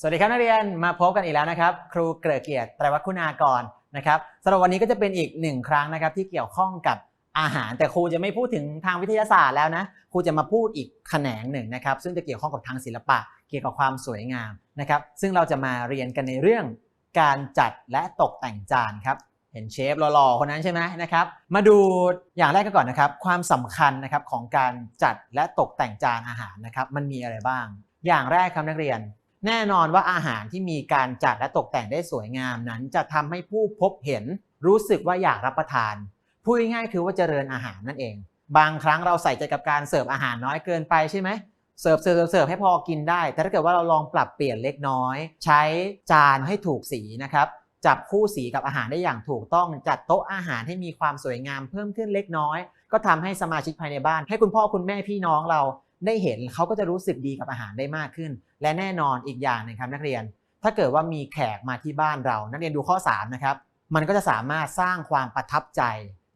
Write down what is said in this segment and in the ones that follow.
สวัสดีครับนักเรียนมาพบกันอีกแล้วนะครับ ครูเกริกเกียรติไตรวัฒคุณากรนะครับสำหรับวันนี้ก็จะเป็นอีกหนึ่งครั้งนะครับที่เกี่ยวข้องกับอาหาร แต่ครูจะไม่พูดถึงทางวิทยาศาสตร์แล้วนะครูจะมาพูดอีกแขนงหนึ่งนะครับ ซึ่งจะเกี่ยวข้องกับทางศิลปะ เกี่ยวกับความสวยงามนะครับซึ่งเราจะมาเรียนกันในเรื่องการจัดและตกแต่งจานครับเห็นเชฟหล่อๆคนนั้นใช่ไหมนะครับมาดูอย่างแรกกันก่อนนะครับ ความสำคัญนะครับของการจัดและตกแต่งจานอาหารนะครับมันมีอะไรบ้าง อย่างแรกครับนักเรียน แน่นอนว่าอาหารที่มีการจัดและตกแต่งได้สวยงามนั้น จะทำให้ผู้พบเห็นรู้สึกว่าอยากรับประทาน พูดง่ายๆคือว่าเจริญอาหารนั่นเอง บางครั้งเราใส่ใจกับการเสิร์ฟอาหารน้อยเกินไปใช่ไหมเสิร์ฟเสิร์ฟเสิร์ฟให้พอกินได้ แต่ถ้าเกิดว่าเราลองปรับเปลี่ยนเล็กน้อย ใช้จานให้ถูกสีนะครับ จับคู่สีกับอาหารได้อย่างถูกต้อง จัดโต๊ะอาหารให้มีความสวยงามเพิ่มขึ้นเล็กน้อย ก็ทำให้สมาชิกภายในบ้าน ให้คุณพ่อคุณแม่พี่น้องเราได้เห็นเขาก็จะรู้สึกดีกับอาหารได้มากขึ้น และแน่นอนอีกอย่างหนึ่งครับนักเรียน ถ้าเกิดว่ามีแขกมาที่บ้านเรา นักเรียนดูข้อ3นะครับมันก็จะสามารถสร้างความประทับใจ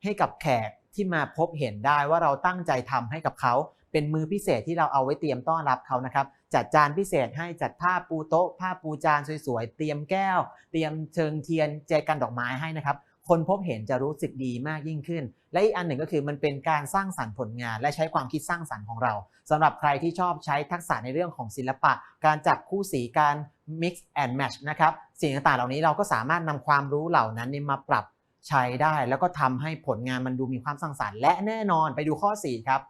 ให้กับแขกที่มาพบเห็นได้ว่าเราตั้งใจทำให้กับเขาเป็นมือพิเศษที่เราเอาไว้เตรียมต้อนรับเขานะครับ จัดจานพิเศษให้จัดผ้าปูโต๊ะ ผ้าปูจานสวยๆ เตรียมแก้ว เตรียมเชิงเทียนแจกันดอกไม้ให้นะครับ คนพบเห็นจะรู้สึกดีมากยิ่งขึ้น และอีกอันหนึ่งก็คือมันเป็นการสร้างสรรค์ผลงาน และใช้ความคิดสร้างสรรค์ของเราสำหรับใครที่ชอบใช้ทักษะในเรื่องของศิลปะ การจับคู่สีการ mix and match นะครับสิ่งต่างๆ เหล่านี้เราก็สามารถนำความรู้เหล่านั้นมาปรับใช้ได้ แล้วก็ทำให้ผลงานมันดูมีความสร้างสรรค์และแน่นอนไปดูข้อ4ครับ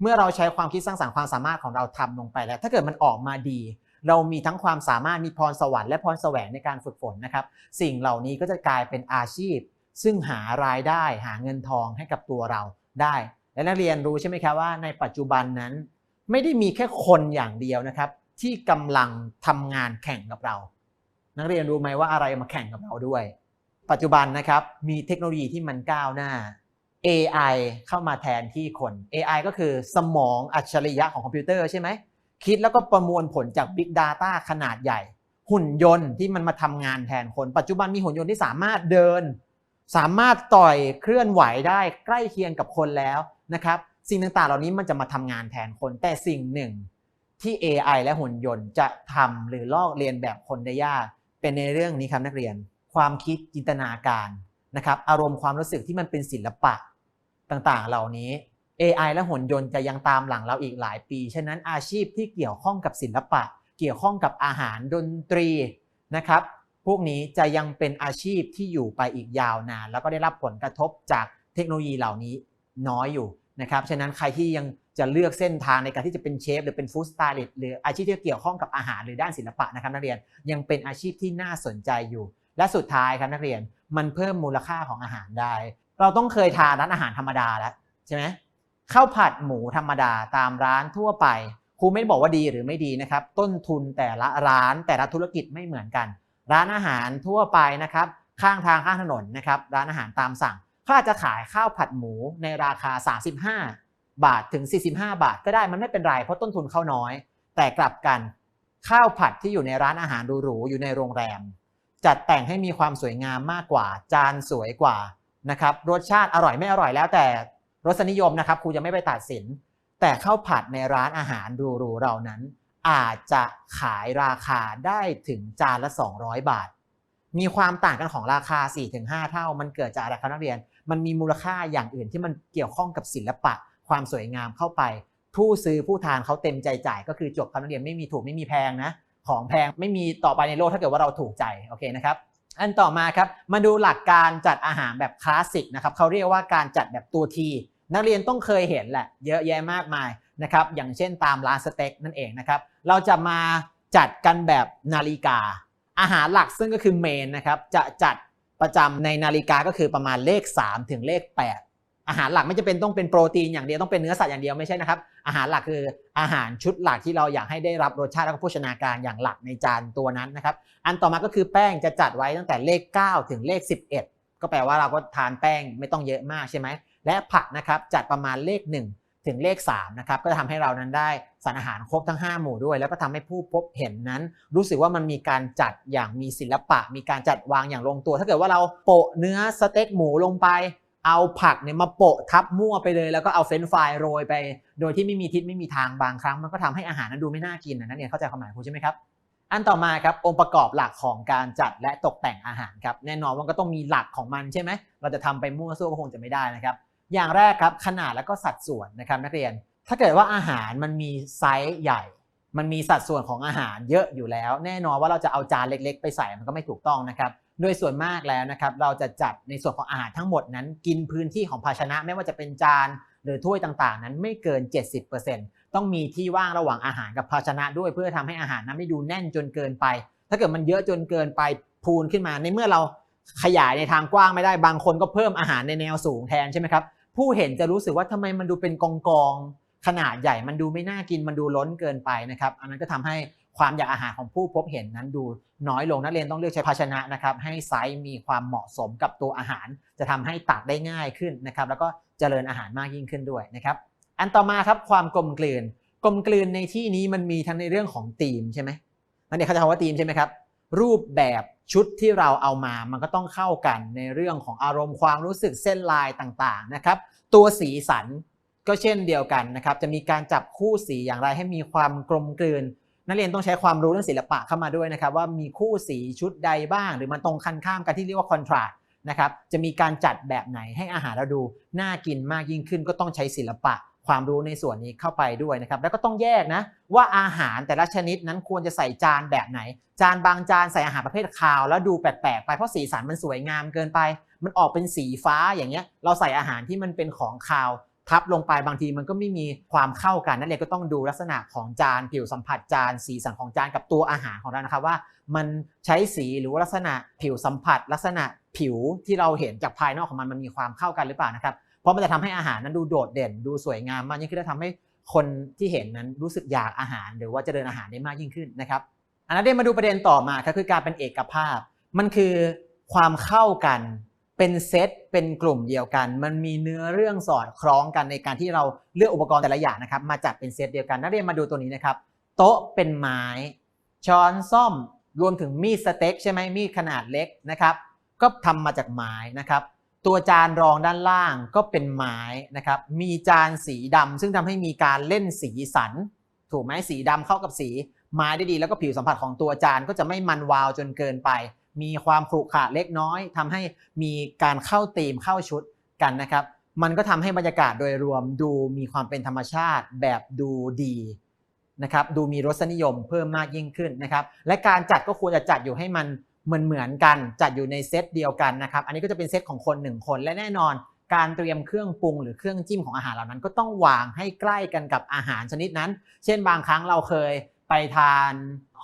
เมื่อเราใช้ความคิดสร้างสรรค์ความสามารถของเราทำลงไปแล้ว ถ้าเกิดมันออกมาดีเรามีทั้งความสามารถมีพรสวรรค์และพรแสวงในการฝึกฝนนะครับ สิ่งเหล่านี้ก็จะกลายเป็นอาชีพ ซึ่งหารายได้หาเงินทองให้กับตัวเราได้ และนักเรียนรู้ใช่ไหมครับว่าในปัจจุบันนั้น ไม่ได้มีแค่คนอย่างเดียวนะครับ ที่กำลังทำงานแข่งกับเรา นักเรียนรู้ไหมว่าอะไรมาแข่งกับเราด้วย ปัจจุบันนะครับมีเทคโนโลยีที่มันก้าวหน้า AI เข้ามาแทนที่คน AI ก็คือสมองอัจฉริยะของคอมพิวเตอร์ใช่ไหมคิดแล้วก็ประมวลผลจาก Big Data ขนาดใหญ่ หุ่นยนต์ที่มันมาทำงานแทนคน ปัจจุบันมีหุ่นยนต์ที่สามารถเดิน สามารถต่อยเคลื่อนไหวได้ใกล้เคียงกับคนแล้วนะครับ สิ่งต่างๆ เหล่านี้มันจะมาทำงานแทนคน แต่สิ่งหนึ่งที่ AI และหุ่นยนต์จะทำหรือลอกเลียนแบบคนได้ยาก เป็นในเรื่องนี้ครับนักเรียน ความคิดจินตนาการนะครับ อารมณ์ความรู้สึกที่มันเป็นศิลปะต่างๆ เหล่านี้ AI และหุ่นยนต์จะยังตามหลังเราอีกหลายปี ฉะนั้นอาชีพที่เกี่ยวข้องกับศิลปะ เกี่ยวข้องกับอาหารดนตรีนะครับ พวกนี้จะยังเป็นอาชีพที่อยู่ไปอีกยาวนาน แล้วก็ได้รับผลกระทบจากเทคโนโลยีเหล่านี้น้อยอยู่นะครับฉะนั้นใครที่ยังจะเลือกเส้นทางในการที่จะเป็นเชฟหรือเป็นฟู้ดสไตลิสต์หรืออาชีพที่เกี่ยวข้องกับอาหารหรือด้านศิลปะนะครับนักเรียนยังเป็นอาชีพที่น่าสนใจอยู่ และสุดท้ายครับนักเรียนมันเพิ่มมูลค่าของอาหารได้ เราต้องเคยทานร้านอาหารธรรมดาแล้วใช่ไหมข้าวผัดหมูธรรมดาตามร้านทั่วไปครูไม่ได้บอกว่าดีหรือไม่ดีนะครับต้นทุนแต่ละร้านแต่ละธุรกิจไม่เหมือนกัน ร้านอาหารทั่วไปนะครับ ข้างทางข้างถนนนะครับ ร้านอาหารตามสั่งเขาอาจจะขายข้าวผัดหมูในราคา 35 บาทถึง 45 บาท ก็ได้มันไม่เป็นไรเพราะต้นทุนเขาน้อย แต่กลับกันข้าวผัดที่อยู่ในร้านอาหารหรูๆอยู่ในโรงแรม จัดแต่งให้มีความสวยงามมากกว่า จานสวยกว่านะครับรสชาติอร่อยไม่อร่อยแล้วแต่รสนิยมนะครับครูจะไม่ไปตัดสิน แต่ข้าวผัดในร้านอาหารหรูๆเรานั้น อาจจะขายราคาได้ถึงจานละ 200 บาท มีความต่างกันของราคา 4-5 เท่า มันเกิดจากอะไรครับนักเรียน มันมีมูลค่าอย่างอื่นที่มันเกี่ยวข้องกับศิลปะ ความสวยงามเข้าไป ผู้ซื้อผู้ทานเขาเต็มใจจ่าย ก็คือจบครับนักเรียนไม่มีถูกไม่มีแพงนะ ของแพงไม่มีต่อไปในโลกถ้าเกิดว่าเราถูกใจโอเคนะครับอันต่อมาครับมาดูหลักการจัดอาหารแบบคลาสสิกนะครับเขาเรียกว่าการจัดแบบตัวทีนักเรียนต้องเคยเห็นแหละ เยอะแยะมากมาย นะครับอย่างเช่นตามร้านสเต็กนั่นเองนะครับเราจะมาจัดกันแบบนาฬิกา อาหารหลักซึ่งก็คือเมนนะครับจะจัดประจำในนาฬิกาก็คือประมาณเลข 3 ถึงเลข 8 อาหารหลักไม่จะเป็นต้องเป็นโปรตีนอย่างเดียวต้องเป็นเนื้อสัตว์อย่างเดียวไม่ใช่นะครับอาหารหลักคืออาหารชุดหลักที่เราอยากให้ได้รับรสชาติและโภชนาการอย่างหลักในจานตัวนั้นนะครับอันต่อมาก็คือแป้งจะจัดไว้ตั้งแต่เลข 9 ถึงเลข 11 ก็แปลว่าเราก็ทานแป้งไม่ต้องเยอะมากใช่ไหมและผักนะครับจัดประมาณเลข 1 ถึงเลข3นะครับก็จะทำให้เรานั้นได้สารอาหารครบทั้ง 5 หมู่ด้วย แล้วก็ทำให้ผู้พบเห็นนั้น รู้สึกว่ามันมีการจัดอย่างมีศิลปะ มีการจัดวางอย่างลงตัว ถ้าเกิดว่าเราโปะเนื้อสเต็กหมูลงไป เอาผักเนี่ยมาโปะทับมั่วไปเลย แล้วก็เอาเฟรนฟรายโรยไป โดยที่ไม่มีทิศไม่มีทางบางครั้ง มันก็ทำให้อาหารนั้นดูไม่น่ากินนะนักเรียนเข้าใจความหมายครูใช่ไหมครับอันต่อมาครับองค์ประกอบหลักของการจัดและตกแต่งอาหารครับแน่นอนว่าก็ต้องมีหลักของมันใช่ไหมเราจะทำไปมั่วซั่วก็คงจะไม่ได้นะครับ อย่างแรกครับขนาดและก็สัดส่วนนะครับนักเรียน ถ้าเกิดว่าอาหารมันมีไซส์ใหญ่ มันมีสัดส่วนของอาหารเยอะอยู่แล้ว แน่นอนว่าเราจะเอาจานเล็ก ๆ ไปใส่มันก็ไม่ถูกต้องนะครับโดยส่วนมากแล้วนะครับเราจะจัดในส่วนของอาหารทั้งหมดนั้น กินพื้นที่ของภาชนะไม่ว่าจะเป็นจานหรือถ้วยต่างๆ นั้นไม่เกิน 70%ต้องมีที่ว่างระหว่างอาหารกับภาชนะด้วยเพื่อทำให้อาหารนั้นไม่ดูแน่นจนเกินไป ถ้าเกิดมันเยอะจนเกินไปพูนขึ้นมาในเมื่อเรา ขยายในทางกว้างไม่ได้บางคนก็เพิ่มอาหารในแนวสูงแทนใช่ไหมครับผู้เห็นจะรู้สึกว่าทำไมมันดูเป็นกองกองๆขนาดใหญ่มันดูไม่น่ากินมันดูล้นเกินไปนะครับ อันนั้นก็ทำให้ความอยากอาหารของผู้พบเห็นนั้นดูน้อยลงนักเรียนต้องเลือกใช้ภาชนะนะครับ ให้ไซส์มีความเหมาะสมกับตัวอาหาร จะทำให้ตักได้ง่ายขึ้นนะครับ แล้วก็เจริญอาหารมากยิ่งขึ้นด้วยนะครับ อันต่อมาครับความกลมกลืน กลมกลืนในที่นี้มันมีทั้งในเรื่องของธีมใช่ไหมนักเรียนเข้าใจคำว่าธีมใช่ไหมครับ รูปแบบชุดที่เราเอามามันก็ต้องเข้ากันในเรื่องของอารมณ์ความรู้สึกเส้นลายต่างๆนะครับ ตัวสีสันก็เช่นเดียวกันนะครับ จะมีการจับคู่สีอย่างไรให้มีความกลมกลืน นักเรียนต้องใช้ความรู้เรื่องศิลปะเข้ามาด้วยนะครับ ว่ามีคู่สีชุดใดบ้าง หรือมันตรงคันข้ามกันที่เรียกว่าคอนทราสต์นะครับจะมีการจัดแบบไหนให้อาหารเราดูน่ากินมากยิ่งขึ้นก็ต้องใช้ศิลปะ ความรู้ในส่วนนี้เข้าไปด้วยนะครับ แล้วก็ต้องแยกนะว่าอาหารแต่ละชนิดนั้นควรจะใส่จานแบบไหน จานบางจานใส่อาหารประเภทคาว แล้วดูแปลกๆไปเพราะสีสันมันสวยงามเกินไป มันออกเป็นสีฟ้าอย่างเงี้ยเราใส่อาหารที่มันเป็นของคาว ทับลงไปบางทีมันก็ไม่มีความเข้ากันนั่นเองก็ต้องดูลักษณะของจานผิวสัมผัสจานสีสันของจานกับตัวอาหารของเรานะครับว่า มันใช้สีหรือว่าลักษณะผิวสัมผัส ลักษณะผิวที่เราเห็นจากภายนอกของมันมันมีความเข้ากันหรือเปล่านะครับเพราะมันจะทำให้อาหารนั้นดูโดดเด่น ดูสวยงามมากยิ่งขึ้นและทำให้คนที่เห็นนั้นรู้สึกอยากอาหาร หรือว่าจะเดินอาหารได้มากยิ่งขึ้นนะครับอันนั้นเดี๋ยวมาดูประเด็นต่อมาครับคือการเป็นเอกภาพ มันคือความเข้ากัน เป็นเซตเป็นกลุ่มเดียวกัน มันมีเนื้อเรื่องสอดคล้องกันในการที่เราเลือกอุปกรณ์แต่ละอย่างนะครับ มาจัดเป็นเซตเดียวกันนักเรียนมาดูตัวนี้นะครับ โต๊ะเป็นไม้ ช้อนซ่อมรวมถึงมีดสเต็กใช่ไหมมีดขนาดเล็กนะครับ ก็ทำมาจากไม้นะครับ ตัวจานรองด้านล่างก็เป็นไม้นะครับ มีจานสีดำซึ่งทำให้มีการเล่นสีสัน ถูกไหมสีดำเข้ากับสีไม้ได้ดี แล้วก็ผิวสัมผัสของตัวจานก็จะไม่มันวาวจนเกินไป มีความขรุขระเล็กน้อยทำให้มีการเข้าธีมเข้าชุดกันนะครับ มันก็ทำให้บรรยากาศโดยรวมดูมีความเป็นธรรมชาติแบบดูดีนะครับดูมีรสนิยมเพิ่มมากยิ่งขึ้นนะครับและการจัดก็ควรจะจัดอยู่ให้มันเหมือนเหมือนกันจัดอยู่ในเซตเดียวกันนะครับอันนี้ก็จะเป็นเซตของคนหนึ่งคน และแน่นอน การเตรียมเครื่องปรุงหรือเครื่องจิ้มของอาหารเหล่านั้น ก็ต้องวางให้ใกล้กันกับอาหารชนิดนั้น เช่นบางครั้งเราเคยไปทาน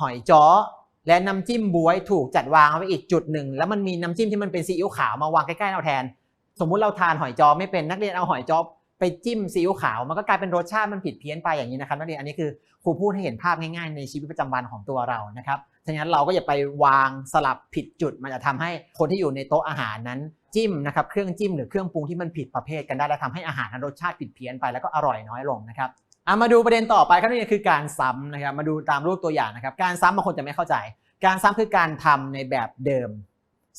หอยจ้อ และน้ำจิ้มบวยถูกจัดวางไว้อีกจุดหนึ่ง แล้วมันมีน้ำจิ้มที่มันเป็นซีอิ๊วขาวมาวางใกล้ๆเราแทน สมมุติเราทานหอยจ้อไม่เป็นนักเรียนเอาหอยจ้อไปจิ้มซีอิ๊วขาว มันก็กลายเป็นรสชาติมันผิดเพี้ยนไปอย่างนี้นะครับนักเรียนอันนี้คือครูพูดให้เห็นภาพง่ายๆ ในชีวิตประจำวันของตัวเรานะครับฉะนั้นเราก็อย่าไปวางสลับผิดจุด มันจะทำให้คนที่อยู่ในโต๊ะอาหารนั้นจิ้มนะครับเครื่องจิ้มหรือเครื่องปรุงที่มันผิดประเภทกันได้และทำให้อาหารนั้นรสชาติผิดเพี้ยนไปแล้วก็อร่อยน้อยลงนะครับ อะมาดูประเด็นต่อไปครับนี่คือการซ้ำนะครับมาดูตามรูปตัวอย่างนะครับ การซ้ำบางคนจะไม่เข้าใจ การซ้ำคือการทำในแบบเดิม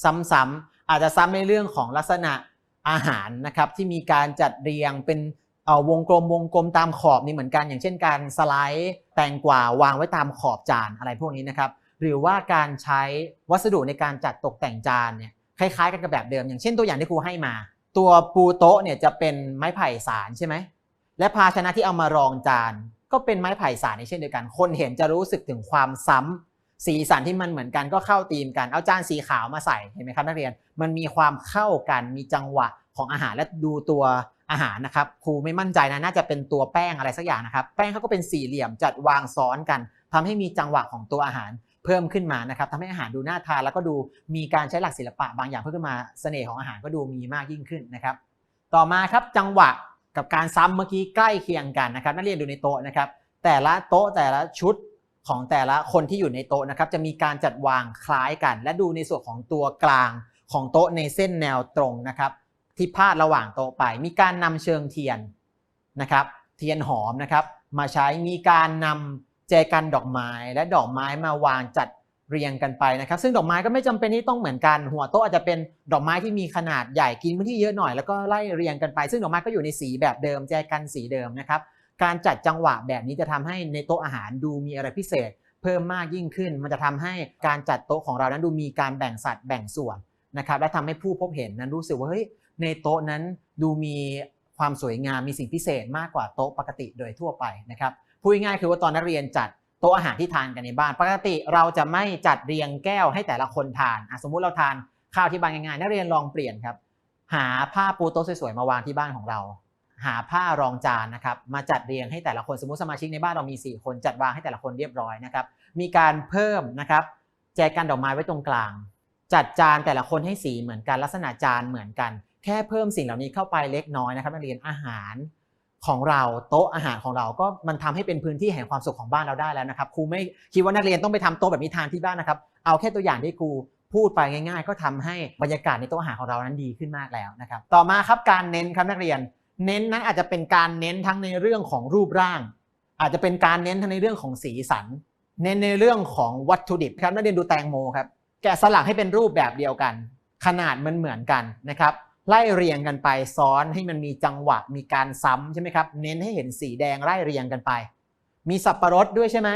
ซ้ำๆอาจจะซ้ำในเรื่องของลักษณะอาหารนะครับที่มีการจัดเรียงเป็นวงกลมวงกลมตามขอบนี่เหมือนกันอย่างเช่น การสไลด์แตงกวาวางไว้ตามขอบจานอะไรพวกนี้นะครับหรือว่าการใช้วัสดุในการจัดตกแต่งจานเนี่ยคล้ายๆ กันกับแบบเดิม อย่างเช่นตัวอย่างที่ครูให้มา ตัวปูโต๊ะเนี่ยจะเป็นไม้ไผ่สารใช่ไหม และภาชนะที่เอามารองจานก็เป็นไม้ไผ่สารในเช่นเดียวกัน คนเห็นจะรู้สึกถึงความซ้ำสีสันที่มันเหมือนกันก็เข้าธีมกัน เอาจานสีขาวมาใส่เห็นไหมครับนักเรียน มันมีความเข้ากันมีจังหวะของอาหารและดูตัวอาหารนะครับครูไม่มั่นใจนะน่าจะเป็นตัวแป้งอะไรสักอย่างนะครับ แป้งเขาก็เป็นสี่เหลี่ยมจัดวางซ้อนกันทำให้มีจังหวะของตัวอาหารเพิ่มขึ้นมานะครับทำให้อาหารดูน่าทานแล้วก็ดูมีการใช้หลักศิลปะบางอย่างเพิ่มขึ้นมาเสน่ห์ของอาหารก็ดูมีมากยิ่งขึ้นนะครับ ต่อมาครับจังหวะ กับการซ้ำเมื่อกี้ใกล้เคียงกันนะครับ นักเรียนดูในโต๊ะนะครับ แต่ละโต๊ะแต่ละชุดของแต่ละคนที่อยู่ในโต๊ะนะครับ จะมีการจัดวางคล้ายกัน และดูในส่วนของตัวกลางของโต๊ะในเส้นแนวตรงนะครับ ที่พาดระหว่างโต๊ะไป มีการนำเชิงเทียนนะครับ เทียนหอมนะครับ มาใช้มีการนำแจกันดอกไม้และดอกไม้มาวางจัด เรียงกันไปนะครับ ซึ่งดอกไม้ก็ไม่จำเป็นที่ต้องเหมือนกัน หัวโต๊ะอาจจะเป็นดอกไม้ที่มีขนาดใหญ่กินพื้นที่เยอะหน่อยแล้วก็ไล่เรียงกันไป ซึ่งดอกไม้ก็อยู่ในสีแบบเดิมแจกันสีเดิมนะครับ การจัดจังหวะแบบนี้จะทำให้ในโต๊ะอาหารดูมีอะไรพิเศษ เพิ่มมากยิ่งขึ้น มันจะทำให้การจัดโต๊ะของเรานั้นดูมีการแบ่งสัดแบ่งส่วนนะครับ และทำให้ผู้พบเห็นนั้นรู้สึกว่าเฮ้ยในโต๊ะนั้นดูมีความสวยงามมีสิ่งพิเศษมากกว่าโต๊ะปกติโดยทั่วไปนะครับพูดง่ายคือว่าตอนนักเรียนจัด โต๊ะอาหารที่ทานกันในบ้าน ปกติเราจะไม่จัดเรียงแก้วให้แต่ละคนทานสมมุติเราทานข้าวที่บ้านง่ายๆนักเรียนลองเปลี่ยนครับ หาผ้าปูโต๊ะสวยๆมาวางที่บ้านของเรา หาผ้ารองจานนะครับ มาจัดเรียงให้แต่ละคนสมมติสมาชิกในบ้านเรามี 4 คนจัดวางให้แต่ละคนเรียบร้อยนะครับ มีการเพิ่มนะครับแจกันดอกไม้ไว้ตรงกลาง จัดจานแต่ละคนให้สีเหมือนกันลักษณะจานเหมือนกัน แค่เพิ่มสิ่งเหล่านี้เข้าไปเล็กน้อยนะครับนักเรียนอาหาร ของเราโต๊ะอาหารของเราก็มันทำให้เป็นพื้นที่แห่งความสุขของบ้านเราได้แล้วนะครับครูไม่คิดว่านักเรียนต้องไปทำโต๊ะแบบนี้ทานที่บ้านนะครับเอาแค่ตัวอย่างที่ครูพูดไปง่ายๆ ก็ทำให้บรรยากาศในโต๊ะอาหารของเรานั้นดีขึ้นมากแล้วนะครับต่อมาครับการเน้นครับนักเรียน เน้นนั้นอาจจะเป็นการเน้นทั้งในเรื่องของรูปร่าง อาจจะเป็นการเน้นทั้งในเรื่องของสีสัน เน้นในเรื่องของวัตถุดิบครับนักเรียนดูแตงโมครับแกะสลักให้เป็นรูปแบบเดียวกัน ขนาดมันเหมือนกันนะครับ ไล่เรียงกันไปซ้อนให้มันมีจังหวะมีการซ้ำใช่ไหมครับ เน้นให้เห็นสีแดงไล่เรียงกันไป มีสับประรดด้วยใช่ไหม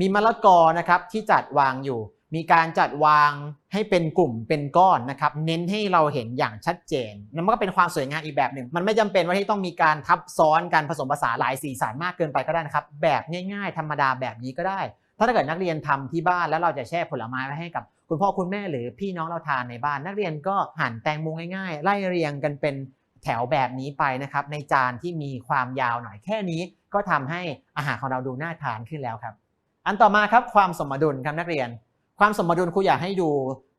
มีมะละกอนะครับที่จัดวางอยู่ มีการจัดวางให้เป็นกลุ่มเป็นก้อนนะครับ เน้นให้เราเห็นอย่างชัดเจนนั่นก็เป็นความสวยงามอีกแบบหนึ่ง มันไม่จำเป็นว่าที่ต้องมีการทับซ้อนการผสมผสานหลายสีสันมากเกินไปก็ได้นะครับ แบบง่าย ๆ ธรรมดาแบบนี้ก็ได้ ถ้าเกิดนักเรียนทำที่บ้านแล้วเราจะแช่ผลไม้ไว้ให้กับ คุณพ่อคุณแม่หรือพี่น้องเราทานในบ้าน นักเรียนก็หั่นแตงโมง่ายๆ ไล่เรียงกันเป็นแถวแบบนี้ไปนะครับ ในจานที่มีความยาวหน่อยแค่นี้ ก็ทำให้อาหารของเราดูน่าทานขึ้นแล้วครับ อันต่อมาครับความสมดุลครับนักเรียน ความสมดุลครูอยากให้ดู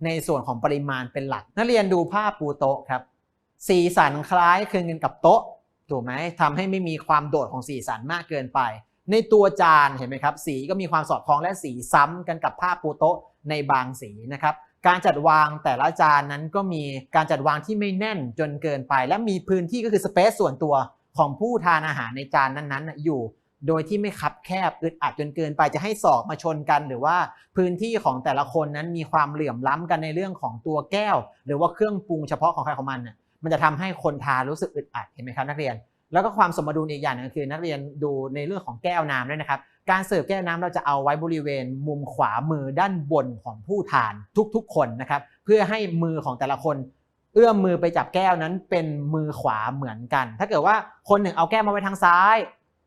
ในส่วนของปริมาณเป็นหลัก นักเรียนดูภาพปูโต๊ะครับสีสันคล้ายคลึงกันกับโต๊ะถูกไหมทำให้ไม่มีความโดดของสีสันมากเกินไป ในตัวจานเห็นไหมครับ สีก็มีความสอดคล้องและสีซ้ำกันกับภาปูโต๊ะในบางสีนะครับการจัดวางแต่ละจานนั้นก็มีการจัดวางที่ไม่แน่นจนเกินไป และมีพื้นที่ก็คือสเปซส่วนตัวของผู้ทานอาหารในจานนั้นๆ อยู่ โดยที่ไม่คับแคบอึดอัดจนเกินไปจะให้ศอกมาชนกัน หรือว่าพื้นที่ของแต่ละคนนั้นมีความเหลื่อมล้ำกันในเรื่องของตัวแก้ว หรือว่าเครื่องปรุงเฉพาะของใครของมันน่ะมันจะทำให้คนทานรู้สึกอึดอัดเห็นไหมครับนักเรียน แล้วก็ความสมดุลอีกอย่างหนึงคือ นักเรียนดูในเรื่องของแก้วน้ำด้วยนะครับ การเสิร์ฟแก้วน้ำเราจะเอาไว้บริเวณมุมขวามือด้านบนของผู้ทานทุกๆ คนนะครับ เพื่อให้มือของแต่ละคน เอื้อมมือไปจับแก้วนั้นเป็นมือขวาเหมือนกัน ถ้าเกิดว่าคนหนึ่งเอาแก้วมาไว้ทางซ้าย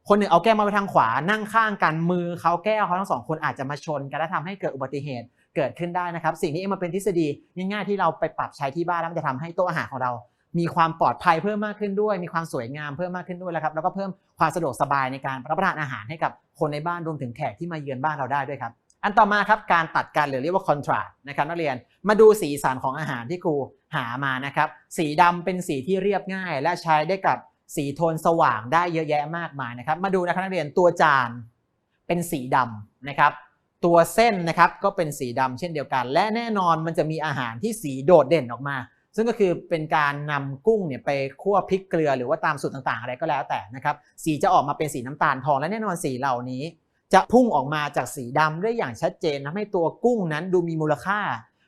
คนหนึ่งเอาแก้วมาไว้ทางขวา นั่งข้างกันมือเขาแก้วเขาทั้งสองคนอาจจะมาชนกันและทำให้เกิดอุบัติเหตุเกิดขึ้นได้นะครับ สิ่งนี้เองมันเป็นทฤษฎีง่ายๆที่เราไปปรับใช้ที่บ้านแล้วมันจะทำให้โต๊ะอาหารของเรา มีความปลอดภัยเพิ่มมากขึ้นด้วย มีความสวยงามเพิ่มมากขึ้นด้วยแล้วครับแล้วก็เพิ่มความสะดวกสบายในการรับประทานอาหารให้กับคนในบ้านรวมถึงแขกที่มาเยือนบ้านเราได้ด้วยครับ อันต่อมาครับการตัดกันหรือเรียกว่าคอนทราสต์นะครับนักเรียนมาดูสีสันของอาหารที่ครูหามานะครับ สีดำเป็นสีที่เรียบง่าย และใช้ได้กับสีโทนสว่างได้เยอะแยะมากมายนะครับ มาดูนะครับนักเรียนตัวจานเป็นสีดำนะครับ ตัวเส้นนะครับก็เป็นสีดำเช่นเดียวกัน และแน่นอนมันจะมีอาหารที่สีโดดเด่นออกมา ซึ่งก็คือเป็นการนำกุ้งเนี่ยไปคั่วพริกเกลือหรือว่าตามสูตรต่างๆ อะไรก็แล้วแต่นะครับสีจะออกมาเป็นสีน้ำตาลทองและแน่นอนสีเหล่านี้ จะพุ่งออกมาจากสีดำได้อย่างชัดเจนทำให้ตัวกุ้งนั้นดูมีมูลค่า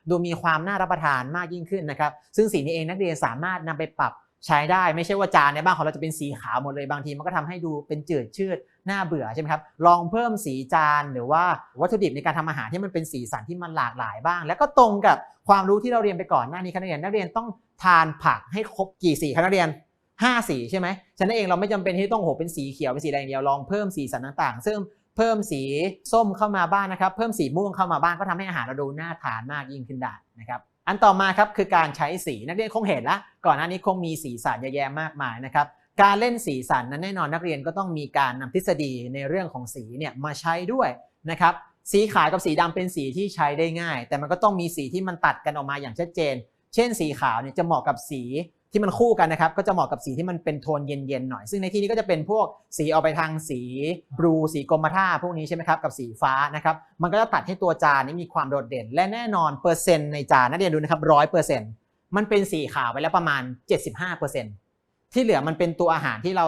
ดูมีความน่ารับประทานมากยิ่งขึ้นนะครับ ซึ่งสีนี้เองนักเรียนสามารถนำไปปรับใช้ได้ไม่ใช่ว่าจานในบ้านของเราจะเป็นสีขาวหมดเลยบางทีมันก็ทำให้ดูเป็นจืดชืดน่าเบื่อใช่ไหมครับลองเพิ่มสีจานหรือว่าวัตถุดิบในการทำอาหารที่มันเป็นสีสันที่มันหลากหลายบ้าง แล้วก็ตรงกับ ความรู้ที่เราเรียนไปก่อนหน้านี้ครับนักเรียนนักเรียนต้องทานผักให้ครบกี่สีครับนักเรียน5สีใช่ไหมฉะนั้นเองเราไม่จำเป็นที่ต้องโหเป็นสีเขียวเป็นสีแดงอย่างเดียวลองเพิ่มสีสันต่างๆ ซึ่งเพิ่มสีส้มเข้ามาบ้างนะครับ เพิ่มสีม่วงเข้ามาบ้างก็ทำให้อาหารเราดูน่าทานมากยิ่งขึ้นได้นะครับอันต่อมาครับคือการใช้สีนักเรียนคงเห็นแล้วก่อนหน้านี้คงมีสีสันเยอะแยะมากมายนะครับการเล่นสีสันนั้นแน่นอนนักเรียนก็ต้องมีการนำทฤษฎีในเรื่องของสีเนี่ยมาใช้ด้วยนะครับ สีขาวกับสีดำเป็นสีที่ใช้ได้ง่าย แต่มันก็ต้องมีสีที่มันตัดกันออกมาอย่างชัดเจน เช่น สีขาวเนี่ยจะเหมาะกับสีที่มันคู่กันนะครับ ก็จะเหมาะกับสีที่มันเป็นโทนเย็นๆหน่อย ซึ่งในที่นี้ก็จะเป็นพวกสีเอาไปทางสีบลูสีกรมท่าพวกนี้ใช่ไหมครับ กับสีฟ้านะครับ มันก็จะตัดให้ตัวจานนี้มีความโดดเด่น และแน่นอนเปอร์เซ็นต์ในจานนักเรียนดูนะครับร้อยเปอร์เซ็นต์มันเป็นสีขาวไปแล้วประมาณ 75เปอร์เซ็นต์ที่เหลือมันเป็นตัวอาหารที่เรา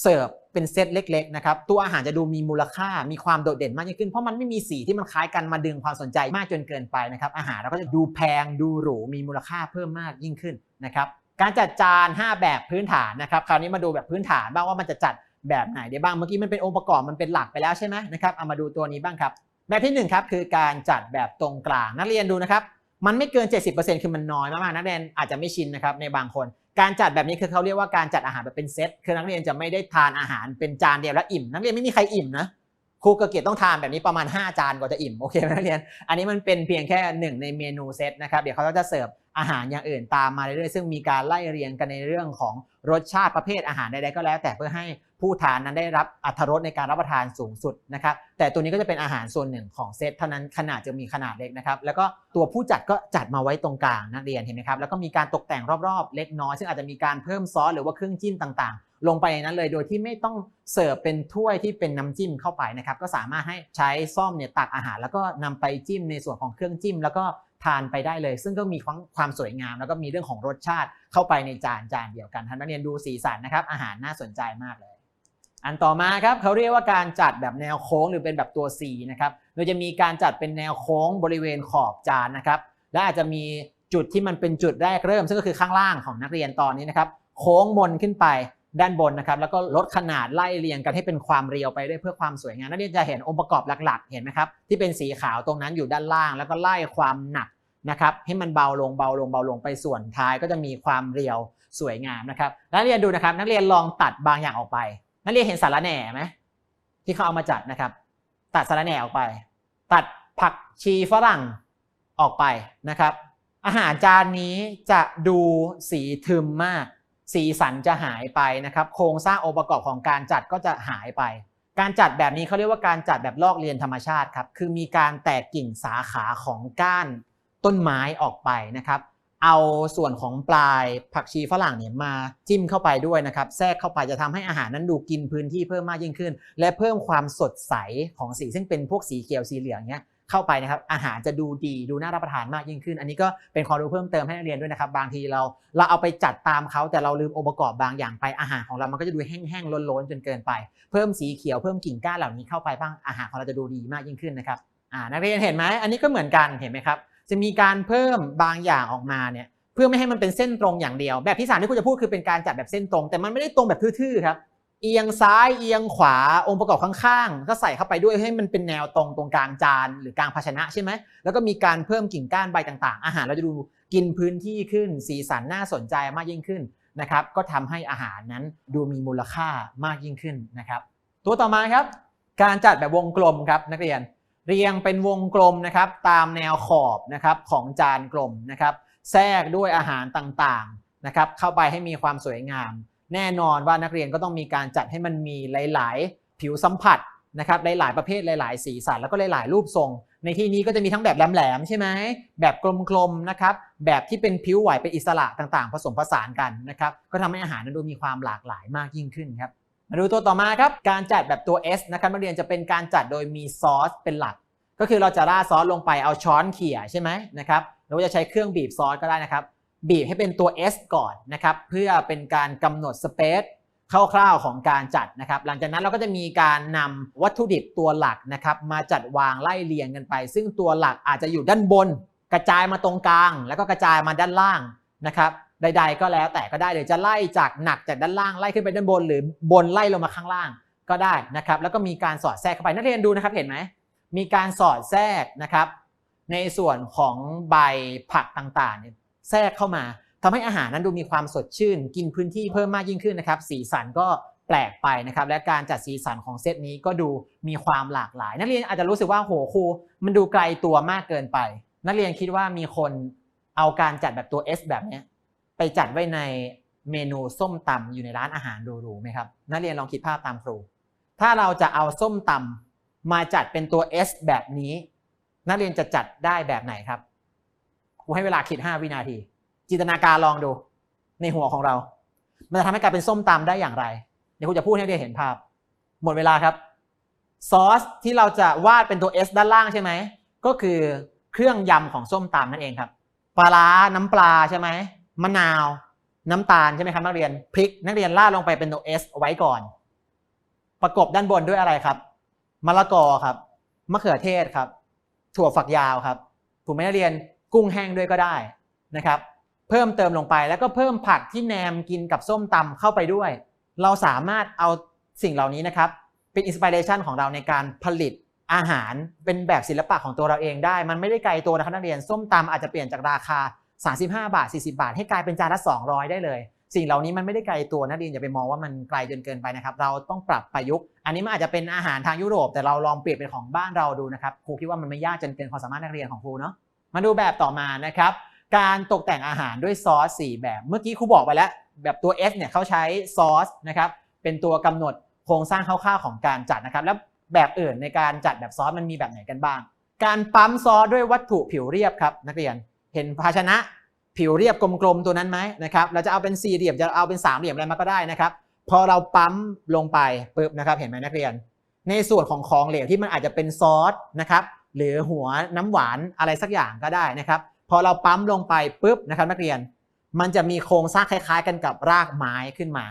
เสิร์ฟเป็นเซตเล็กๆนะครับตัวอาหารจะดูมีมูลค่ามีความโดดเด่นมากยิ่งขึ้นเพราะมันไม่มีสีที่มันคล้ายกันมาดึงความสนใจมากจนเกินไปนะครับอาหารเราก็จะดูแพงดูหรูมีมูลค่าเพิ่มมากยิ่งขึ้นนะครับการจัดจาน 5 แบบพื้นฐานนะครับคราวนี้มาดูแบบพื้นฐานบ้างว่ามันจะจัดแบบไหนได้บ้างเมื่อกี้มันเป็นองค์ประกอบมันเป็นหลักไปแล้วใช่ไหมนะครับเอามาดูตัวนี้บ้างครับแบบที่หนึ่งครับคือการจัดแบบตรงกลางนักเรียนดูนะครับมันไม่เกิน 70%คือมันน้อยมากๆนักเรียนอาจจะไม่ชินนะครับในบางคน การจัดแบบนี้คือเขาเรียกว่าการจัดอาหารแบบเป็นเซตคือนักเรียนจะไม่ได้ทานอาหารเป็นจานเดียวแล้วอิ่ม นักเรียนไม่มีใครอิ่มนะ ครูกเกียรติต้องทานแบบนี้ประมาณ 5 จานกว่าจะอิ่มโอเคไหมนักเรียน อันนี้มันเป็นเพียงแค่หนึ่งในเมนูเซตนะครับ เดี๋ยวเขาก็จะเสิร์ฟอาหารอย่างอื่นตามมาเรื่อยๆซึ่งมีการไล่เรียงกันในเรื่องของรสชาติประเภทอาหารใดๆก็แล้ว แต่เพื่อให้ผู้ทานนั้นได้รับอรรถรสในการรับประทานสูงสุดนะครับ แต่ตัวนี้ก็จะเป็นอาหารส่วนหนึ่งของเซตเท่านั้นขนาดจะมีขนาดเล็กนะครับ แล้วก็ตัวผู้จัดก็จัดมาไว้ตรงกลางนักเรียนเห็นไหมครับ แล้วก็มีการตกแต่งรอบๆ เล็กน้อยซึ่งอาจจะมีการเพิ่มซอสหรือว่าเครื่องจิ้มต่างๆ ลงไปในนั้นเลยโดยที่ไม่ต้องเสิร์ฟเป็นถ้วยที่เป็นน้ำจิ้มเข้าไปนะครับก็สามารถให้ใช้ซ่อมเนี่ยตักอาหาร แล้วก็นำไปจิ้มในส่วนของเครื่องจิ้ม แล้วก็ทานไปได้เลย ซึ่งก็มีความความสวยงาม แล้วก็มีเรื่องของรสชาติเข้าไปในจานจานเดียวกันท่านนักเรียนดูสีสันนะครับอาหารน่าสนใจมากเลย อันต่อมาครับเขาเรียกว่าการจัดแบบแนวโค้งหรือเป็นแบบตัว C นะครับโดยจะมีการจัดเป็นแนวโค้งบริเวณขอบจานนะครับและอาจจะมีจุดที่มันเป็นจุดแรกเริ่ม ซึ่งก็คือข้างล่างของนักเรียนตอนนี้นะครับโค้งมนขึ้นไป ด้านบนนะครับ แล้วก็ลดขนาดไล่เรียงกันให้เป็นความเรียวไปด้วยเพื่อความสวยงามนักเรียนจะเห็นองค์ประกอบหลักๆ เห็นไหมครับ ที่เป็นสีขาวตรงนั้นอยู่ด้านล่าง แล้วก็ไล่ความหนักนะครับให้มันเบาลงเบาลงเบาลงไปส่วนท้ายก็จะมีความเรียวสวยงามนะครับนักเรียนดูนะครับ นักเรียนลองตัดบางอย่างออกไป นักเรียนเห็นสาระแหน่ไหมที่เขาเอามาจัดนะครับ ตัดสาระแหน่ออกไป ตัดผักชีฝรั่งออกไปนะครับ อาหารจานนี้จะดูสีทึมมาก สีสันจะหายไปนะครับ โครงสร้างองค์ประกอบของการจัดก็จะหายไป การจัดแบบนี้เขาเรียกว่าการจัดแบบลอกเรียนธรรมชาติครับ คือมีการแตกกิ่งสาขาของก้านต้นไม้ออกไปนะครับ เอาส่วนของปลายผักชีฝรั่งเนี่ยมาจิ้มเข้าไปด้วยนะครับ แทรกเข้าไปจะทำให้อาหารนั้นดูกินพื้นที่เพิ่มมากยิ่งขึ้น และเพิ่มความสดใสของสีซึ่งเป็นพวกสีเขียวสีเหลืองเนี้ย เข้าไปนะครับอาหารจะดูดีดูน่ารับประทานมากยิ่งขึ้น อันนี้ก็เป็นความรู้เพิ่มเติมให้นักเรียนด้วยนะครับ บางทีเราเราเอาไปจัดตามเขาแต่เราลืมองค์ประกอบบางอย่างไปอาหารของเรามันก็จะดูแห้งๆล้นๆจนเกินไป เพิ่มสีเขียวเพิ่มกิ่งก้านเหล่านี้เข้าไปบ้างอาหารของเราจะดูดีมากยิ่งขึ้นนะครับอ่านักเรียนเห็นไหมอันนี้ก็เหมือนกันเห็นไหมครับจะมีการเพิ่มบางอย่างออกมาเนี่ยเพื่อไม่ให้มันเป็นเส้นตรงอย่างเดียว แบบที่สามที่คุณจะพูดคือเป็นการจัดแบบเส้นตรง แต่มันไม่ได้ตรงแบบทื่อๆครับ เอียงซ้ายเอียงขวาองค์ประกอบข้างๆก็ใส่เข้าไปด้วยให้มันเป็นแนวตรงตรงกลางจานหรือกลางภาชนะใช่ไหมแล้วก็มีการเพิ่มกิ่งก้านใบต่างๆ อาหารเราจะดูกินพื้นที่ขึ้น สีสันน่าสนใจมากยิ่งขึ้นนะครับก็ทำให้อาหารนั้นดูมีมูลค่ามากยิ่งขึ้นนะครับ ตัวต่อมาครับ การจัดแบบวงกลมครับนักเรียน เรียงเป็นวงกลมนะครับตามแนวขอบนะครับของจานกลมนะครับแทรกด้วยอาหารต่างๆนะครับเข้าไปให้มีความสวยงาม แน่นอนว่านักเรียนก็ต้องมีการจัดให้มันมีหลาย ๆ ผิวสัมผัสนะครับหลาย ๆ ประเภทหลาย ๆ สีสันแล้วก็หลาย ๆ รูปทรง ในที่นี้ก็จะมีทั้งแบบแหลมๆใช่ไหมแบบกลมๆนะครับแบบที่เป็นผิวไหวเป็นอิสระต่าง ๆ ผสมผสานกันนะครับก็ทำให้อาหารนั้นดูมีความหลากหลายมากยิ่งขึ้นครับมาดูตัวต่อมาครับการจัดแบบตัว S นะครับนักเรียนจะเป็นการจัดโดยมีซอสเป็นหลัก ก็คือเราจะราดซอสลงไปเอาช้อนเขี่ยใช่ไหมนะครับหรือว่าจะใช้เครื่องบีบซอสก็ได้นะครับ บีบให้เป็นตัว S ก่อนนะครับ เพื่อเป็นการกำหนดสเปซคร่าวๆของการจัดนะครับ หลังจากนั้นเราก็จะมีการนำวัตถุดิบตัวหลักนะครับ มาจัดวางไล่เรียงกันไป ซึ่งตัวหลักอาจจะอยู่ด้านบน กระจายมาตรงกลาง แล้วก็กระจายมาด้านล่างนะครับใด ๆ ก็แล้วแต่ก็ได้เลยจะไล่จากหนักจากด้านล่างไล่ขึ้นไปด้านบน หรือบนไล่ลงมาข้างล่างก็ได้นะครับ แล้วก็มีการสอดแทรกเข้าไปนักเรียนดูนะครับเห็นไหมมีการสอดแทรกนะครับ ในส่วนของใบผักต่างๆเนี่ย แทรกเข้ามาทำให้อาหารนั้นดูมีความสดชื่น กินพื้นที่เพิ่มมากยิ่งขึ้นนะครับ สีสันก็แปลกไปนะครับ และการจัดสีสันของเซตนี้ก็ดูมีความหลากหลาย นักเรียนอาจจะรู้สึกว่าโหครู มันดูไกลตัวมากเกินไป นักเรียนคิดว่ามีคนเอาการจัดแบบตัว S แบบนี้ไปจัดไว้ในเมนูส้มตำอยู่ในร้านอาหารหรูๆไหมครับนักเรียนลองคิดภาพตามครู ถ้าเราจะเอาส้มตำมาจัดเป็นตัว S แบบนี้ นักเรียนจะจัดได้แบบไหนครับ ครูให้เวลาคิด5วินาที จินตนาการลองดู ในหัวของเรา มันจะทำให้กลายเป็นส้มตำได้อย่างไร เดี๋ยวครูจะพูดให้นักเรียนเห็นภาพ หมดเวลาครับ ซอสที่เราจะวาดเป็นตัว S ด้านล่างใช่ไหม ก็คือเครื่องยำของส้มตำนั่นเองครับ ปลาร้าน้ำปลาใช่ไหม มะนาว น้ำตาลใช่ไหมครับนักเรียน พริก นักเรียนราดลงไปเป็นตัว S ไว้ก่อน ประกบด้านบนด้วยอะไรครับ มะละกอครับ มะเขือเทศครับ ถั่วฝักยาวครับ ถูกไหมนักเรียน กุ้งแห้งด้วยก็ได้นะครับ เพิ่มเติมลงไปแล้วก็เพิ่มผักที่แนมกินกับส้มตำเข้าไปด้วย เราสามารถเอาสิ่งเหล่านี้นะครับ เป็นอินสปิเรชันของเราในการผลิตอาหารเป็นแบบศิลปะของตัวเราเองได้ มันไม่ได้ไกลตัวนะครับนักเรียนส้มตำอาจจะเปลี่ยนจากราคา 35 บาท 40 บาท ให้กลายเป็นจานละ 200 ได้เลย สิ่งเหล่านี้มันไม่ได้ไกลตัวนักเรียนอย่าไปมองว่ามันไกลจนเกินไปนะครับ เราต้องปรับประยุกต์ อันนี้มันอาจจะเป็นอาหารทางยุโรป แต่เราลองเปลี่ยนเป็นของบ้านเราดูนะครับครูคิดว่ามันไม่ยากจนเกินความสามารถนักเรียนของครูเนาะ มาดูแบบต่อมานะครับ การตกแต่งอาหารด้วยซอส4แบบ เมื่อกี้ครูบอกไปแล้ว แบบตัว S เนี่ยเขาใช้ซอสนะครับ เป็นตัวกำหนดโครงสร้างคร่าวๆของการจัดนะครับ แล้วแบบอื่นในการจัดแบบซอสมันมีแบบไหนกันบ้าง การปั๊มซอสด้วยวัตถุผิวเรียบครับนักเรียน เห็นภาชนะผิวเรียบกลมๆตัวนั้นไหมนะครับ เราจะเอาเป็นสี่เหลี่ยมจะเอาเป็นสามเหลี่ยมอะไรมาก็ได้นะครับ พอเราปั๊มลงไปปุ๊บนะครับ เห็นไหมนักเรียน ในส่วนของของเหลวที่มันอาจจะเป็นซอสนะครับ หรือหัวน้ำหวานอะไรสักอย่างก็ได้นะครับ พอเราปั๊มลงไปปุ๊บนะครับนักเรียน มันจะมีโครงสร้างคล้าย ๆ กันกับรากไม้ขึ้นมา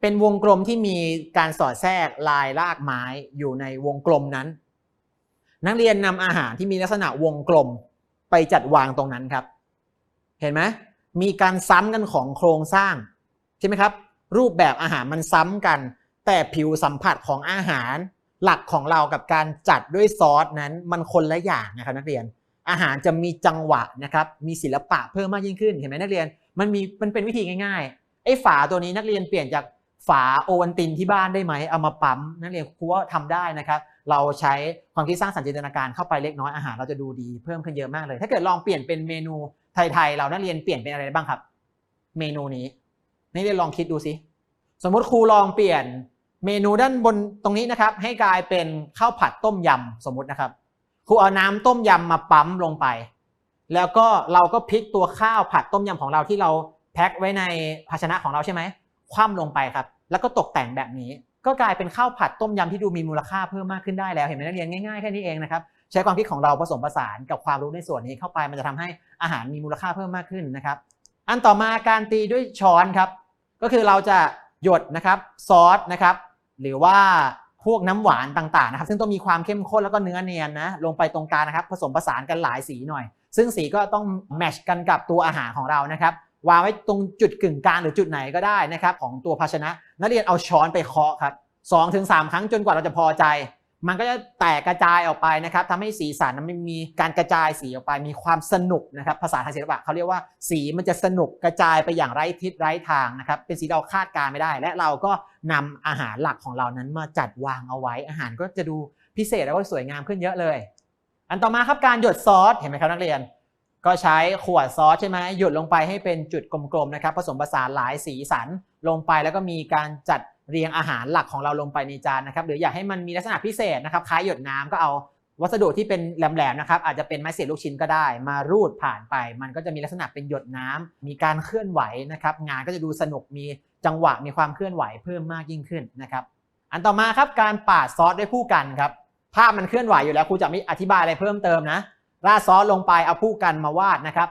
เป็นวงกลมที่มีการสอดแทรกลายรากไม้อยู่ในวงกลมนั้น นักเรียนนำอาหารที่มีลักษณะวงกลมไปจัดวางตรงนั้นครับ เห็นไหมมีการซ้ำกันของโครงสร้างใช่ไหมครับ รูปแบบอาหารมันซ้ำกัน แต่ผิวสัมผัสของอาหาร หลักของเรากับการจัดด้วยซอสนั้นมันคนละอย่างนะครับนักเรียน อาหารจะมีจังหวะนะครับมีศิลปะเพิ่มมากยิ่งขึ้นเห็นไหมนักเรียนมันมีมันเป็นวิธีง่ายๆไอ้ฝาตัวนี้นักเรียนเปลี่ยนจากฝาโอวัลตินที่บ้านได้ไหมเอามาปั๊มนักเรียนครูว่าทำได้นะครับเราใช้ความคิดสร้างสรรค์จินตนาการเข้าไปเล็กน้อยอาหารเราจะดูดีเพิ่มขึ้นเยอะมากเลย ถ้าเกิดลองเปลี่ยนเป็นเมนูไทยๆเรานักเรียนเปลี่ยนเป็นอะไรได้บ้างครับ เมนูนี้นักเรียนลองคิดดูสิสมมติครูลองเปลี่ยน เมนูด้านบนตรงนี้นะครับ ให้กลายเป็นข้าวผัดต้มยำสมมตินะครับครูเอาน้ำต้มยำมาปั๊มลงไป แล้วก็เราก็พลิกตัวข้าวผัดต้มยำของเราที่เราแพ็คไว้ในภาชนะของเราใช่ไหมคว่ำลงไปครับ แล้วก็ตกแต่งแบบนี้ ก็กลายเป็นข้าวผัดต้มยำที่ดูมีมูลค่าเพิ่มมากขึ้นได้แล้วเห็นไหมนักเรียนง่ายๆแค่นี้เองนะครับใช้ความคิดของเราผสมผสานกับความรู้ในส่วนนี้เข้าไปมันจะทำให้อาหารมีมูลค่าเพิ่มมากขึ้นนะครับ อันต่อมาการตีด้วยช้อนครับ ก็คือเราจะหยดนะครับซอสนะครับ หรือว่าพวกน้ำหวานต่างๆนะครับซึ่งต้องมีความเข้มข้นแล้วก็เนื้อเนียนนะลงไปตรงกลางนะครับผสมผสานกันหลายสีหน่อย ซึ่งสีก็ต้องแมชกันกับตัวอาหารของเรานะครับวางไว้ตรงจุดกึ่งกลางหรือจุดไหนก็ได้นะครับของตัวภาชนะ นักเรียนเอาช้อนไปเคาะครับสองถึงสามครั้งจนกว่าเราจะพอใจ มันก็จะแตกกระจายออกไปนะครับทำให้สีสันมันมีการกระจายสีออกไป มีความสนุกนะครับภาษาทางศิลปะเขาเรียกว่าสีมันจะสนุกกระจายไปอย่างไร้ทิศไร้ทางนะครับเป็นสีเราคาดการไม่ได้ และเราก็ นำอาหารหลักของเรานั้นมาจัดวางเอาไว้ อาหารก็จะดูพิเศษแล้วก็สวยงามขึ้นเยอะเลย อันต่อมาครับการหยดซอสเห็นไหมครับนักเรียน ก็ใช้ขวดซอสใช่ไหมหยดลงไปให้เป็นจุดกลมๆนะครับ ผสมผสานหลายสีสันลงไปแล้วก็มีการจัดเรียงอาหารหลักของเราลงไปในจานนะครับ หรืออยากให้มันมีลักษณะพิเศษนะครับคล้ายหยดน้ำก็เอาวัสดุที่เป็นแหลมๆนะครับอาจจะเป็นไม้เสียบลูกชิ้นก็ได้ มารูดผ่านไป มันก็จะมีลักษณะเป็นหยดน้ำมีการเคลื่อนไหวนะครับ งานก็จะดูสนุกมี จังหวะมีความเคลื่อนไหวเพิ่มมากยิ่งขึ้นนะครับ อันต่อมาครับการปาดซอสด้วยผู้กันครับภาพมันเคลื่อนไหวอยู่แล้วครูจะไม่อธิบายอะไรเพิ่มเติมนะราดซอสลงไปเอาผู้กันมาวาดนะครับ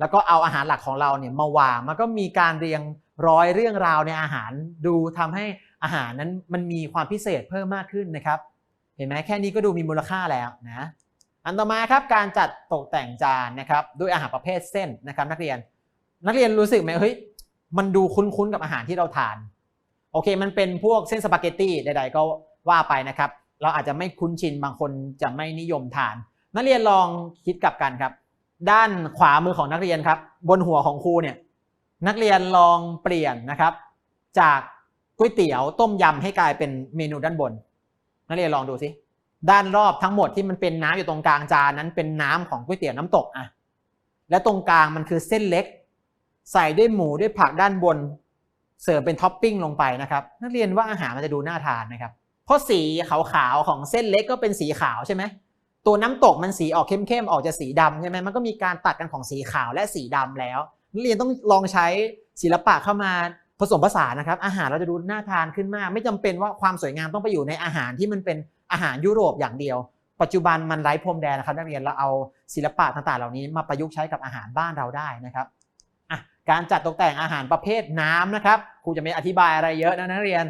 แล้วก็เอาอาหารหลักของเราเนี่ยมาวางมันก็มีการเรียงร้อยเรื่องราวในอาหารดูทำให้อาหารนั้นมันมีความพิเศษเพิ่มมากขึ้นนะครับ เห็นไหมแค่นี้ก็ดูมีมูลค่าแล้วนะอันต่อมาครับการจัดตกแต่งจานนะครับด้วยอาหารประเภทเส้นนะครับ นักเรียน นักเรียนรู้สึกไหมเฮ้ย มันดูคุ้นๆกับอาหารที่เราทาน โอเค มันเป็นพวกเส้นสปาเกตตี้ใดๆก็ว่าไปนะครับ เราอาจจะไม่คุ้นชินบางคนจะไม่นิยมทาน นักเรียนลองคิดกลับกันครับ ด้านขวามือของนักเรียนครับ บนหัวของครูเนี่ยนักเรียนลองเปลี่ยนนะครับ จากก๋วยเตี๋ยวต้มยำให้กลายเป็นเมนูด้านบน นักเรียนลองดูสิด้านรอบทั้งหมดที่มันเป็นน้ำอยู่ตรงกลางจานนั้นเป็นน้ำของก๋วยเตี๋ยวน้ำตกอะและตรงกลางมันคือเส้นเล็ก ใส่ด้วยหมูด้วยผักด้านบน เสริมเป็นท็อปปิ้งลงไปนะครับ นักเรียนว่าอาหารมันจะดูน่าทานนะครับ เพราะสีขาวๆของเส้นเล็กก็เป็นสีขาวใช่ไหมตัวน้ำตกมันสีออกเข้มๆออกจะสีดำใช่ไหมมันก็มีการตัดกันของสีขาวและสีดำแล้วนักเรียนต้องลองใช้ศิลปะเข้ามาผสมผสานนะครับ อาหารเราจะดูน่าทานขึ้นมาก ไม่จำเป็นว่าความสวยงามต้องไปอยู่ในอาหารที่มันเป็นอาหารยุโรปอย่างเดียว ปัจจุบันมันไร้พรมแดนนะครับนักเรียนเราเอาศิลปะต่างๆ เหล่านี้มาประยุกต์ใช้กับอาหารบ้านเราได้นะครับ การจัดตกแต่งอาหารประเภทน้ำนะครับครูจะไม่อธิบายอะไรเยอะนะนักเรียน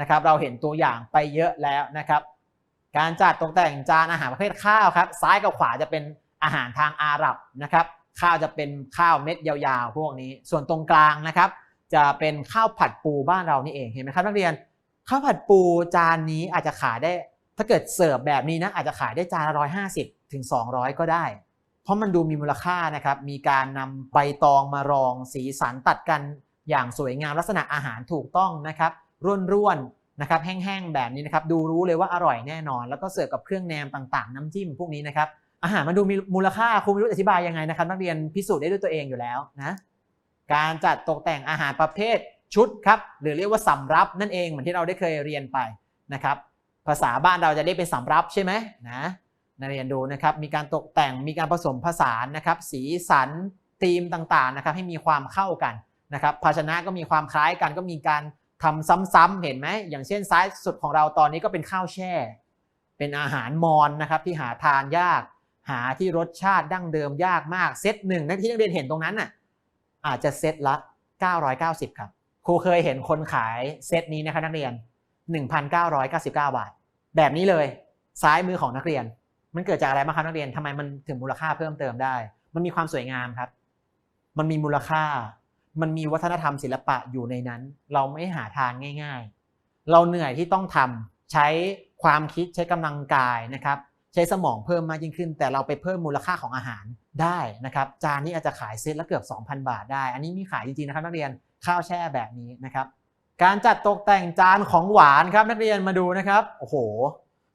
นะครับ เราเห็นตัวอย่างไปเยอะแล้วนะครับ การจัดตกแต่งจานอาหารประเภทข้าวครับ ซ้ายกับขวาจะเป็นอาหารทางอาหรับนะครับ ข้าวจะเป็นข้าวเม็ดยาวๆ พวกนี้ ส่วนตรงกลางนะครับ จะเป็นข้าวผัดปูบ้านเรานี่เองเห็นไหมครับนักเรียนข้าวผัดปูจานนี้อาจจะขายได้ ถ้าเกิดเสิร์ฟแบบนี้นะอาจจะขายได้จานละร้อยห้าสิบถึงสองร้อยก็ได้ เพราะมันดูมีมูลค่านะครับ มีการนำใบตองมารองสีสันตัดกันอย่างสวยงามลักษณะอาหารถูกต้องนะครับ ร่วนๆนะครับ แห้งๆแบบนี้นะครับ ดูรู้เลยว่าอร่อยแน่นอน แล้วก็เสิร์ฟกับเครื่องแนมต่างๆ น้ำจิ้มพวกนี้นะครับ อาหารมันดูมีมูลค่าครูไม่รู้อธิบายยังไงนะครับ นักเรียนพิสูจน์ได้ด้วยตัวเองอยู่แล้วนะ การจัดตกแต่งอาหารประเภทชุดครับ หรือเรียกว่าสำรับนั่นเองเหมือนที่เราได้เคยเรียนไปนะครับ ภาษาบ้านเราจะได้เป็นสำรับใช่ไหมนะ นักเรียนดูนะครับมีการตกแต่งมีการผสมผสานนะครับสีสันธีมต่างๆนะครับให้มีความเข้ากันนะครับภาชนะก็มีความคล้ายกันก็มีการทำซ้ำๆเห็นไหมอย่างเช่นซ้ายสุดของเราตอนนี้ก็เป็นข้าวแช่ เป็นอาหารมอญนะครับที่หาทานยาก หาที่รสชาติดั้งเดิมยากมากเซตหนึ่งนักที่นักเรียนเห็นตรงนั้นน่ะอาจจะเซตละ 990 ครับครูเคยเห็นคนขายเซตนี้นะครับนักเรียน 1,999 บาท แบบนี้เลยซ้ายมือของนักเรียน มันเกิดจากอะไรบ้างครับนักเรียนทำไมมันถึงมูลค่าเพิ่มเติมได้ มันมีความสวยงามครับ มันมีมูลค่า มันมีวัฒนธรรมศิลปะอยู่ในนั้น เราไม่หาทานง่าย ๆ เราเหนื่อยที่ต้องทำใช้ความคิดใช้กำลังกายนะครับ ใช้สมองเพิ่มมากยิ่งขึ้น แต่เราไปเพิ่มมูลค่าของอาหารได้นะครับ จานนี้อาจจะขายเซตละเกือบ 2,000 บาทได้ อันนี้มีขายจริงๆนะครับ นักเรียนข้าวแช่แบบนี้นะครับ การจัดตกแต่งจานของหวานครับนักเรียนมาดูนะครับโอ้โห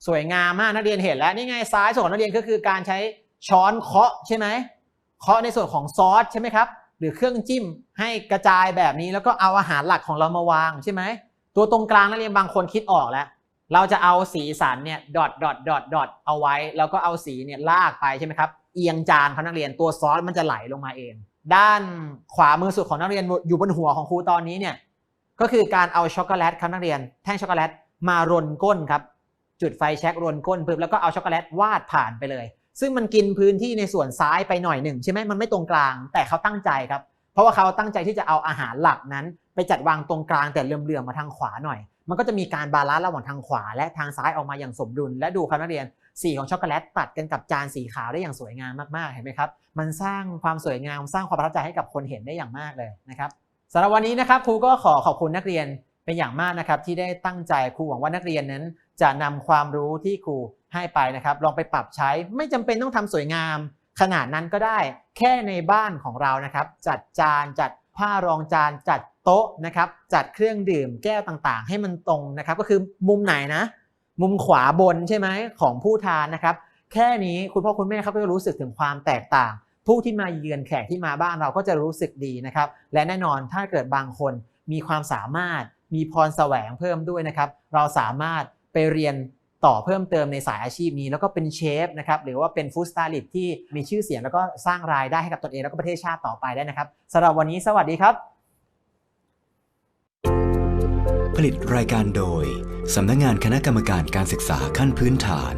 สวยงามมากนักเรียนเห็นแล้วนี่ไงซ้ายส่วนของนักเรียนก็คือการใช้ช้อนเคาะใช่ไหมเคาะในส่วนของซอสใช่ไหมครับ หรือเครื่องจิ้มให้กระจายแบบนี้แล้วก็เอาอาหารหลักของเรามาวางใช่ไหมตัวตรงกลางนักเรียนบางคนคิดออกแล้ว เราจะเอาสีสันเนี่ยดอทดอทดอทดอทเอาไว้ แล้วก็เอาสีเนี่ยลากไปใช่ไหมครับเอียงจานครับนักเรียนตัวซอสมันจะไหลลงมาเอง ด้านขวามือสุดของนักเรียนอยู่บนหัวของครูตอนนี้เนี่ยก็คือการเอาช็อกโกแลตครับนักเรียนแท่งช็อกโกแลตมารนก้นครับ จุดไฟแช็กรวนก้นปึ๊บแล้วก็เอาช็อกโกแลตวาดผ่านไปเลย ซึ่งมันกินพื้นที่ในส่วนซ้ายไปหน่อยหนึ่งใช่ไหมมันไม่ตรงกลางแต่เขาตั้งใจครับ เพราะว่าเขาตั้งใจที่จะเอาอาหารหลักนั้น ไปจัดวางตรงกลางแต่เลื่อมๆมาทางขวาหน่อย มันก็จะมีการบาลานซ์ระหว่างทางขวา และทางซ้ายออกมาอย่างสมดุล และดูครับนักเรียนสีของช็อกโกแลตตัดกันกับจานสีขาวได้อย่างสวยงามมากๆเห็นไหมครับมันสร้างความสวยงามสร้างความประทับใจให้กับคนเห็นได้อย่างมากเลยนะครับสำหรับวันนี้นะครับครูก็ขอขอบคุณนักเรียนเป็นอย่างมากนะครับที่ได้ตั้งใจครูหวังว่านักเรียนนั้น จะนำความรู้ที่ครูให้ไปนะครับ ลองไปปรับใช้ไม่จำเป็นต้องทำสวยงาม ขนาดนั้นก็ได้แค่ในบ้านของเรานะครับ จัดจานจัดผ้ารองจานจัดโต๊ะนะครับ จัดเครื่องดื่มแก้วต่างๆ ให้มันตรงนะครับ ก็คือมุมไหนนะ มุมขวาบนใช่ไหมของผู้ทานนะครับ แค่นี้คุณพ่อคุณแม่เขาก็จะรู้สึกถึงความแตกต่าง ผู้ที่มาเยือนแขกที่มาบ้านเราก็จะรู้สึกดีนะครับ และแน่นอนถ้าเกิดบางคนมีความสามารถมีพรแสวงเพิ่มด้วยนะครับ เราสามารถ ไปเรียนต่อเพิ่มเติมในสายอาชีพนี้ แล้วก็เป็นเชฟนะครับหรือว่าเป็นฟู้ดสไตลิสต์ที่มีชื่อเสียงแล้วก็สร้างรายได้ให้กับตนเองแล้วก็ประเทศชาติต่อไปได้นะครับสำหรับวันนี้สวัสดีครับ ผลิตรายการโดยสำนักงานคณะกรรมการการศึกษาขั้นพื้นฐาน